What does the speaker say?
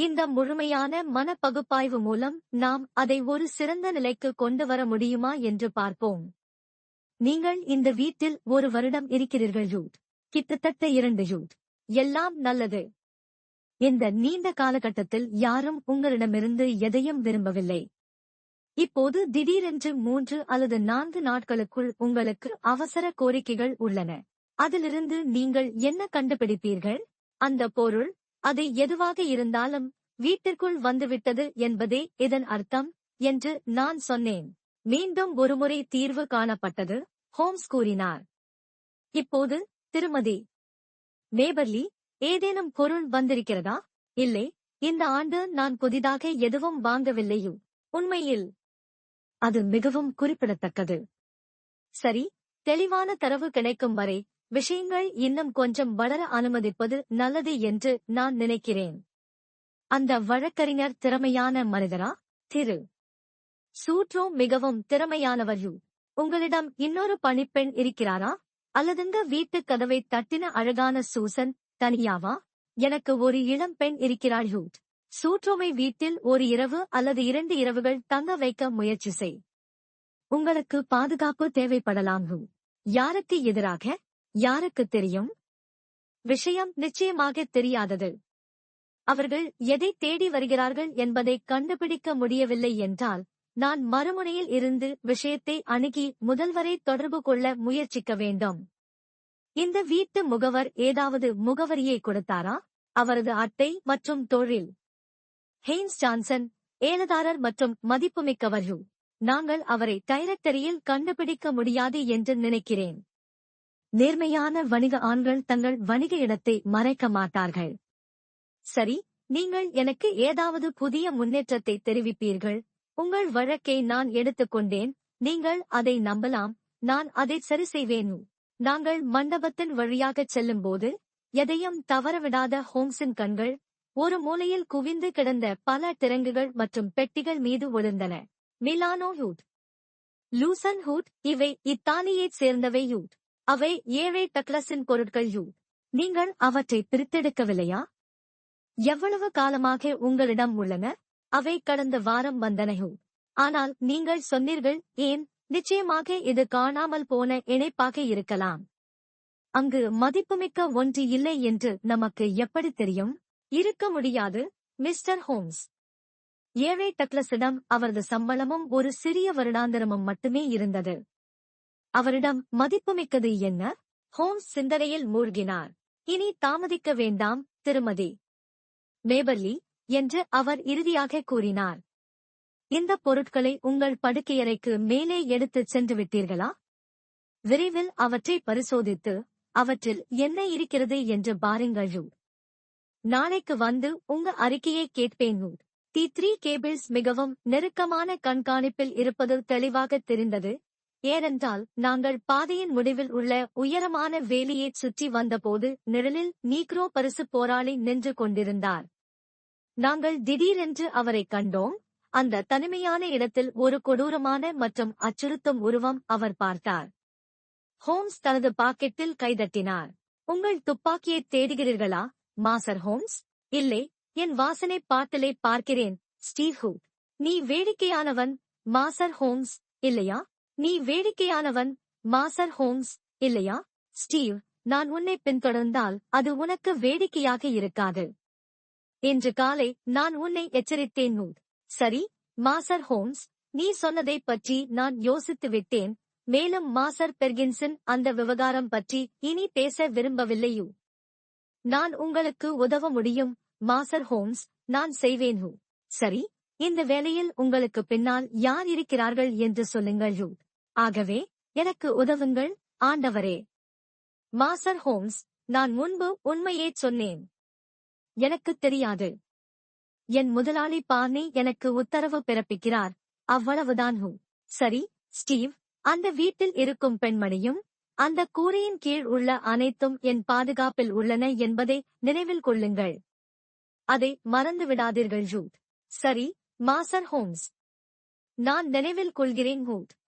இந்த முழுமையான மனப்பகுப்பாய்வு மூலம் நாம் அதை ஒரு சிறந்த நிலைக்கு கொண்டு வர முடியுமா என்று பார்ப்போம். நீங்கள் இந்த வீட்டில் ஒரு வருடம் இருக்கிறீர்கள் யூத். கிட்டத்தட்ட இரண்டு யூத். எல்லாம் நல்லது. இந்த நீண்ட காலகட்டத்தில் யாரும் உங்களிடமிருந்து எதையும் விரும்பவில்லை. இப்போது திடீரென்று மூன்று அல்லது நான்கு நாட்களுக்குள் உங்களுக்கு அவசர கோரிக்கைகள் உள்ளன. அதிலிருந்து நீங்கள் என்ன கண்டுபிடிப்பீர்கள்? அந்த பொருள் அது எதுவாக இருந்தாலும் வீட்டிற்குள் வந்துவிட்டது என்பதே இதன் அர்த்தம் என்று நான் சொன்னேன். மீண்டும் ஒருமுறை தீர்வு காணப்பட்டது ஹோம்ஸ் கூறினார். இப்போது திருமதி நேபர்லி ஏதேனும் பொருள் வந்திருக்கிறதா? இல்லை இந்த ஆண்டு நான் புதிதாக எதுவும் வாங்கவில்லையோ? உண்மையில் அது மிகவும் குறிப்பிடத்தக்கது. சரி தெளிவான தரவு கிடைக்கும் வரை விஷயங்கள் இன்னும் கொஞ்சம் வளர அனுமதிப்பது நல்லது என்று நான் நினைக்கிறேன். அந்த வழக்கறிஞர் திறமையான மனிதரா? திரு. சூட்ரோ மிகவும் திறமையானவர் யூ. உங்களிடம் இன்னொரு பணிப்பெண் இருக்கிறாரா? அல்லதுங்க வீட்டுக் கதவை தட்டின அழகான சூசன் தனியாவா? எனக்கு ஒரு இளம் பெண் இருக்கிறாள் ஹூட் சூற்றோமை வீட்டில் ஒரு இரவு அல்லது இரண்டு இரவுகள் தங்க வைக்க முயற்சி செய். உங்களுக்கு பாதுகாப்பு தேவைப்படலாம் ஹூ யாருக்கு எதிராக? யாருக்கு தெரியும்? விஷயம் நிச்சயமாக தெரியாதது. அவர்கள் எதை தேடி வருகிறார்கள் என்பதை கண்டுபிடிக்க முடியவில்லை என்றால் நான் மறுமுனையில் இருந்து விஷயத்தை அணுகி முதல்வரை தொடர்பு கொள்ள முயற்சிக்க வேண்டும். இந்த வீட்டு முகவர் ஏதாவது முகவரியை கொடுத்தாரா? அவரது அட்டை மற்றும் தொழில். ஹெய்ன்ஸ் ஜான்சன் ஏலதாரர் மற்றும் மதிப்புமிக்கவர் நாங்கள் அவரை டைரக்டரியில் கண்டுபிடிக்க முடியாது என்று நினைக்கிறேன். நேர்மையான வணிக ஆண்கள் தங்கள் வணிக இடத்தை மறைக்க மாட்டார்கள். சரி நீங்கள் எனக்கு ஏதாவது புதிய முன்னேற்றத்தை தெரிவிப்பீர்கள்? உங்கள் வழக்கை நான் எடுத்துக்கொண்டேன் நீங்கள் அதை நம்பலாம். நான் அதை சரி செய்வேன். நாங்கள் மண்டபத்தின் வழியாகச் செல்லும்போது எதையும் தவறவிடாத ஹோம்ஸின் கண்கள் ஒரு மூலையில் குவிந்து கிடந்த பல திறங்குகள் மற்றும் பெட்டிகள் மீது ஒளிர்ந்தன. மிலானோ ஹூட் லூசன் ஹூட் இவை இத்தாலியைச் சேர்ந்தவை. யூட் அவை ஏழை டக்ளஸின் பொருட்கள் யூ. நீங்கள் அவற்றை பிரித்தெடுக்கவில்லையா? எவ்வளவு காலமாக உங்களிடம் உள்ளன? அவை கடந்த வாரம் வந்தனையோ ஆனால் நீங்கள் சொன்னீர்கள் ஏன்? நிச்சயமாக இது காணாமல் போன இணைப்பாக இருக்கலாம். அங்கு மதிப்புமிக்க ஒன்று இல்லை என்று நமக்கு எப்படி தெரியும்? இருக்க முடியாது மிஸ்டர் ஹோம்ஸ். ஏழை டக்ளஸிடம் அவரது சம்பளமும் ஒரு சிறிய வருடாந்திரமும் மட்டுமே இருந்தது. அவரிடம் மதிப்புமிக்கது என்ன? ஹோம்ஸ் சிந்தனையில் மூழ்கினார். இனி தாமதிக்க வேண்டாம் திருமதி. மேபர்லி என்று அவர் இறுதியாக கூறினார். இந்த பொருட்களை உங்கள் படுக்கையறைக்கு மேலே எடுத்துச் சென்று விட்டீர்களா? விரைவில் அவற்றை பரிசோதித்து அவற்றில் என்ன இருக்கிறது என்று பாருங்கள் யூ. நாளைக்கு வந்து உங்க அறிக்கையை கேட்பேன் தி த்ரீ கேபிள்ஸ் மிகவும் நெருக்கமான கண்காணிப்பில் இருப்பது தெளிவாக தெரிந்தது. ஏனென்றால் நாங்கள் பாதையின் முடிவில் உள்ள உயரமான வேலியைச் சுற்றி வந்தபோது நிழலில் நீக்ரோ பரிசு போராளி நின்று கொண்டிருந்தார். நாங்கள் திடீரென்று அவரைக் கண்டோம். அந்த தனிமையான இடத்தில் ஒரு கொடூரமான மற்றும் அச்சுறுத்தும் உருவம் அவர் பார்த்தார். ஹோம்ஸ் தனது பாக்கெட்டில் கைதட்டினார். உங்கள் துப்பாக்கியை தேடுகிறீர்களா மாசர் ஹோம்ஸ்? இல்லை என் வாசனை பாட்டிலை பார்க்கிறேன் ஸ்டீவ் ஹூ. நீ வேடிக்கையானவன் மாசர் ஹோம்ஸ் இல்லையா? நீ வேடிக்கையானவன் மாசர் ஹோம்ஸ் இல்லையா? ஸ்டீவ் நான் உன்னை பின்தொடர்ந்தால் அது உனக்கு வேடிக்கையாக இருக்காது. இன்று காலை நான் உன்னை எச்சரித்தேன் நூத் சரி மாசர் ஹோம்ஸ் நீ சொன்னதை பற்றி நான் யோசித்து விட்டேன். மேலும் மாசர் பெர்கின்சன் அந்த விவகாரம் பற்றி இனி பேச விரும்பவில்லையோ நான் உங்களுக்கு உதவ முடியும் மாசர் ஹோம்ஸ் நான் செய்வேன் ஹூ சரி இந்த வேலையில் உங்களுக்கு பின்னால் யார் இருக்கிறார்கள் என்று சொல்லுங்கள் ஹூ ஆகவே எனக்கு உதவுங்கள் ஆண்டவரே. மாசர் ஹோம்ஸ் நான் முன்பு உண்மையே சொன்னேன். எனக்கு தெரியாது. என் முதலாளி பார்னி எனக்கு உத்தரவு பிறப்பிக்கிறார். அவ்வளவுதான் ஹூ. சரி ஸ்டீவ் அந்த வீட்டில் இருக்கும் பெண்மணியும் அந்த கூரையின் கீழ் உள்ள அனைத்தும் என் பாதுகாப்பில் உள்ளன என்பதை நினைவில் கொள்ளுங்கள். அதை மறந்து விடாதீர்கள் ஜூத் சரி மாசர் ஹோம்ஸ். நான் நினைவில் கொள்கிறேன் ஹூத்.